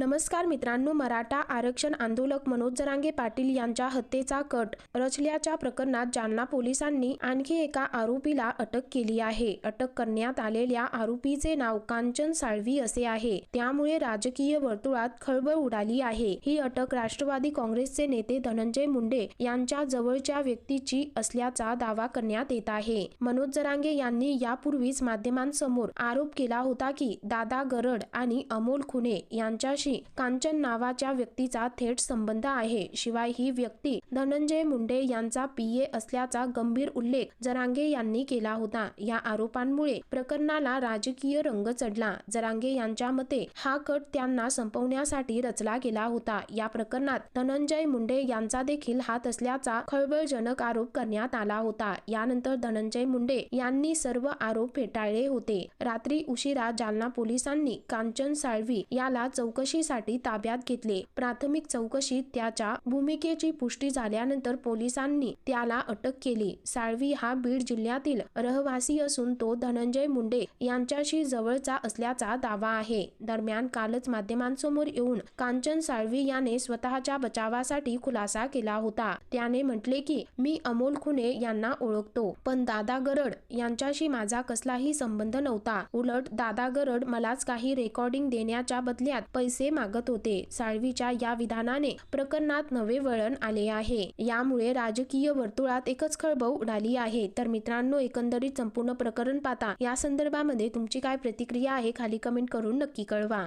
नमस्कार मित्रांनो मराठा आरक्षण आंदोलक मनोज जरांगे पाटील यांच्या हत्येचा कट रचल्याच्या प्रकरणात जालना पोलिसांनी आणखी एका आरोपीला अटक केली आहे. अटक करण्यात आलेल्या आरोपीचे नाव कांचन साळवी असे आहे. त्यामुळे राजकीय वर्तुळात खळबळ उडाली आहे. ही अटक राष्ट्रवादी काँग्रेसचे नेते धनंजय मुंडे यांच्या जवळच्या व्यक्तीची असल्याचा दावा करण्यात येत आहे. मनोज जरांगे यांनी यापूर्वीच माध्यमांसमोर आरोप केला होता की दादा गरड आणि अमोल खुने यांच्याशी कांचन नावाच्या व्यक्तीचा थेट संबंध आहे. शिवाय ही व्यक्ती धनंजय मुंडे यांचा पीए असल्याचा गंभीर उल्लेख जरांगे यांनी केला होता. या आरोपांमुळे प्रकरणाला राजकीय रंग चढला. जरांगे यांच्या मते हा कट त्यांना संपवण्यासाठी रचला गेला होता. या प्रकरणात धनंजय मुंडे यांचा देखील हात असल्याचा खळबळजनक आरोप करण्यात आला होता. यानंतर धनंजय मुंडे यांनी सर्व आरोप फेटाळले होते. रात्री उशिरा जालना पोलिसांनी कांचन साळवी याला चौकशी चौकशीसाठी ताब्यात घेतले. प्राथमिक चौकशीत त्याच्या भूमिकेची पुष्टी झाल्यानंतर पोलिसांनी त्याला अटक केली. साळवी हा बीड जिल्ह्यातील रहिवासी असून तो धनंजय मुंडे यांच्याशी जवळचा असल्याचा दावा आहे. दरम्यान कालच माध्यमांसमोर येऊन कांचन साळवी याने स्वतःच्या बचावासाठी खुलासा केला होता. त्याने म्हटले की मी अमोल खुने यांना ओळखतो पण दादा गरड यांच्याशी माझा कसलाही संबंध नव्हता. उलट दादा गरड मलाच काही रेकॉर्डिंग देण्याच्या बदल्यात पैसे मागत होते. साळवीच्या या विधानाने प्रकरणात नवे वळण आले आहे. यामुळे राजकीय वर्तुळात एकच खळबळ उडाली आहे. तर मित्रांनो एकंदरीत संपूर्ण प्रकरण पाहता या संदर्भामध्ये तुमची काय प्रतिक्रिया आहे खाली कमेंट करून नक्की कळवा.